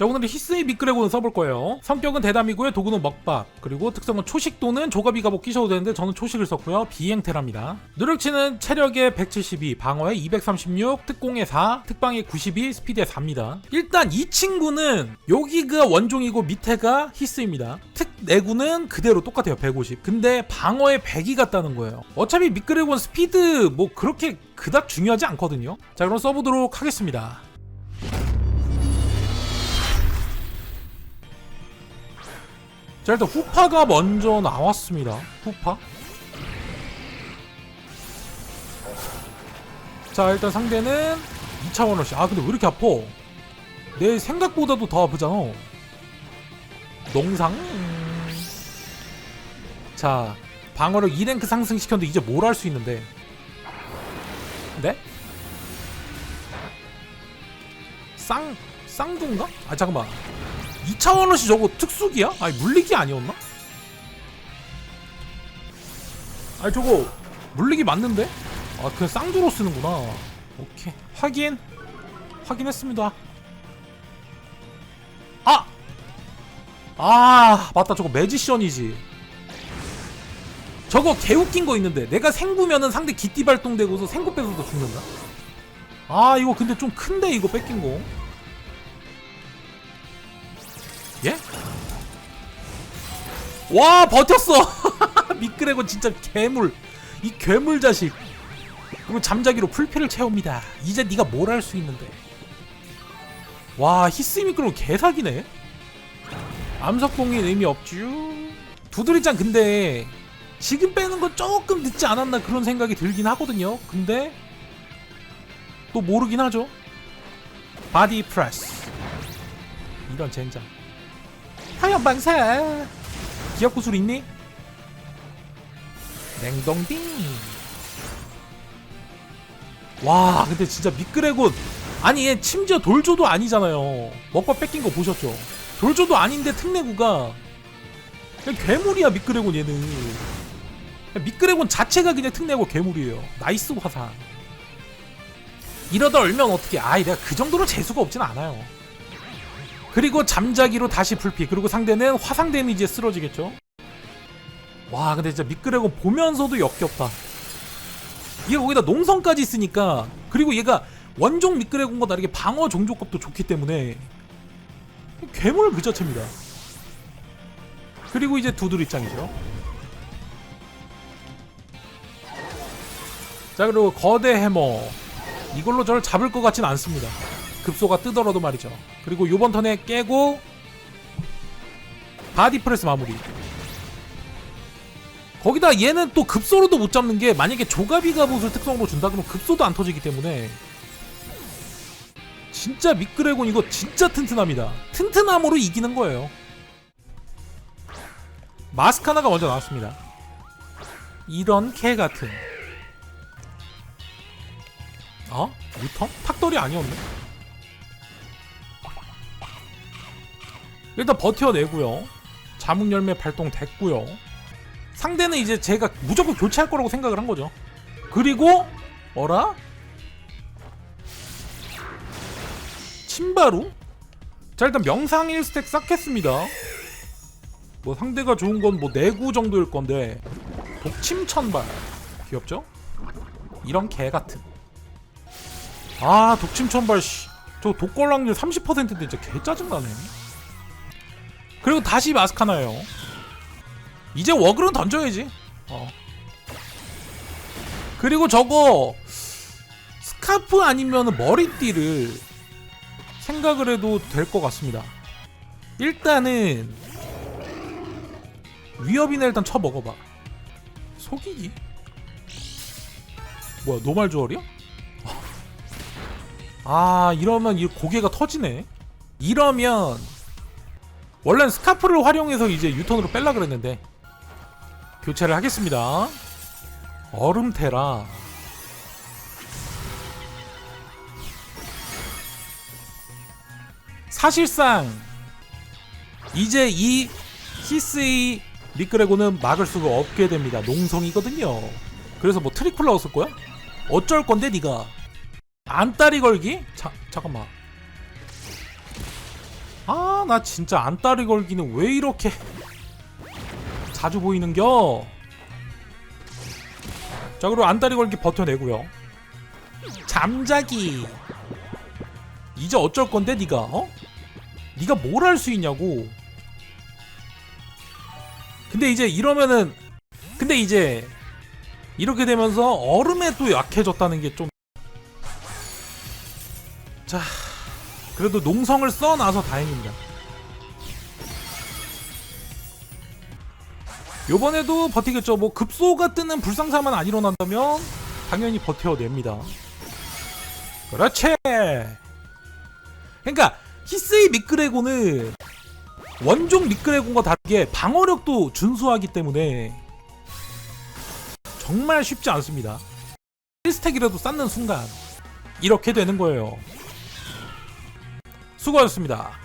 자 오늘은 히스의 미끄레고는 써볼 거예요. 성격은 대담이고요. 도구는 먹밥. 그리고 특성은 초식 또는 조가비 갑옷 끼셔도 되는데 저는 초식을 썼고요. 비행테랍니다. 누력치는 체력에 172 방어에 236 특공에 4 특방에 92 스피드에 4입니다. 일단 이 친구는 여기가 원종이고 밑에가 히스입니다. 특 내구는 그대로 똑같아요. 150 근데 방어에 100이 같다는 거예요. 어차피 미끄레고는 스피드 뭐 그렇게 그닥 중요하지 않거든요. 자 그럼 써보도록 하겠습니다 자 일단 후파가 먼저 나왔습니다. 후파? 자 일단 상대는 2차원어시. 아 근데 왜 이렇게 아파? 내 생각보다도 더 아프잖아. 농상? 자 방어력 2랭크 상승시켰는데 이제 뭘 할 수 있는데? 네? 쌍 쌍둥가? 아 잠깐만 2차원어시 저거 특수기야? 아니 물리기 아니었나? 아니 저거 물리기 맞는데? 아 그냥 쌍두로 쓰는구나. 오케이. 확인. 확인했습니다. 아! 아 맞다. 저거 매지션이지. 저거 개웃긴 거 있는데. 내가 생구면은 상대 기띠 발동되고서 생구 뺏어도 죽는다? 아 이거 근데 좀 큰데 이거 뺏긴 거 예? 와 버텼어! 미끄레고 진짜 괴물. 이 괴물 자식. 그리고 잠자기로 풀피를 채웁니다. 이제 네가 뭘 할 수 있는데? 와 히스 미끄러고 개사기네? 암석봉인 의미 없쥬? 두드리짱 근데 지금 빼는 건 조금 늦지 않았나 그런 생각이 들긴 하거든요. 근데 또 모르긴 하죠. 바디 프레스. 이런 젠장 하얀 방사 기억 구슬 있니? 냉동빙 와 근데 진짜 미끄레곤. 아니 얘 심지어 돌조도 아니잖아요. 먹밥 뺏긴 거 보셨죠? 돌조도 아닌데 특내구가. 그냥 괴물이야 미끄레곤 얘는. 미끄레곤 자체가 그냥 특내고 괴물이에요. 나이스 화산. 이러다 얼면 어떻게 아이 내가 그 정도로 재수가 없진 않아요 그리고 잠자기로 다시 풀피. 그리고 상대는 화상 데미지에 쓰러지겠죠. 와 근데 진짜 미끄레곤 보면서도 역겹다. 얘 거기다 농성까지 있으니까. 그리고 얘가 원종 미끄레곤과 다르게 방어 종족값도 좋기 때문에. 괴물 그 자체입니다. 그리고 이제 두드리짱이죠. 자 그리고 거대 해머. 이걸로 저를 잡을 것 같진 않습니다 급소가 뜨더라도 말이죠. 그리고 요번 턴에 깨고 바디 프레스 마무리. 거기다 얘는 또 급소로도 못 잡는 게 만약에 조가비 갑옷을 특성으로 준다 그러면 급소도 안 터지기 때문에 진짜 미끄레곤 이거 진짜 튼튼합니다. 튼튼함으로 이기는 거예요. 마스카나가 먼저 나왔습니다. 이런 개 같은. 어? 유턴? 탁돌이 아니었네 일단 버텨내고요 자묵열매 발동됐고요 상대는 이제 제가 무조건 교체할 거라고 생각을 한 거죠 그리고 어라? 침바루? 자 일단 명상 1스택 싹 했습니다 뭐 상대가 좋은 건 뭐 내구 정도일 건데 독침 천발 귀엽죠? 이런 개 같은 아 독침 천발 씨. 저 독걸락률 30%인데 진짜 개 짜증나네 그리고 다시 마스카나예요 이제 워글은 던져야지 어. 그리고 저거 스카프 아니면 머리띠를 생각을 해도 될 것 같습니다 일단은 위협이나 일단 쳐먹어봐 속이기? 뭐야 노말 주얼이야? 아 이러면 이 고개가 터지네 이러면 원래는 스카프를 활용해서 이제 유턴으로 뺄라 그랬는데 교체를 하겠습니다. 얼음테라. 사실상 이제 이 히스의 미끄레고는 막을 수가 없게 됩니다. 농성이거든요. 그래서 뭐 트리플 나왔을 거야? 어쩔 건데 니가? 안따리 걸기? 자, 잠깐만 아, 나 진짜 안따리 걸기는 왜 이렇게 자주 보이는겨? 자, 그리고 안따리 걸기 버텨내고요. 잠자기. 이제 어쩔 건데, 네가 어? 네가 뭘 할 수 있냐고. 근데 이제 이러면은, 근데 이제 이렇게 되면서 얼음에 또 약해졌다는 게 좀. 자, 그래도 농성을 써놔서 다행입니다. 요번에도 버티겠죠. 뭐 급소가 뜨는 불상사만 안 일어난다면 당연히 버텨냅니다. 그렇지. 그러니까 히스의 미끄레고는 원종 미끄레곤과 다르게 방어력도 준수하기 때문에 정말 쉽지 않습니다. 1스택이라도 쌓는 순간 이렇게 되는 거예요. 수고하셨습니다.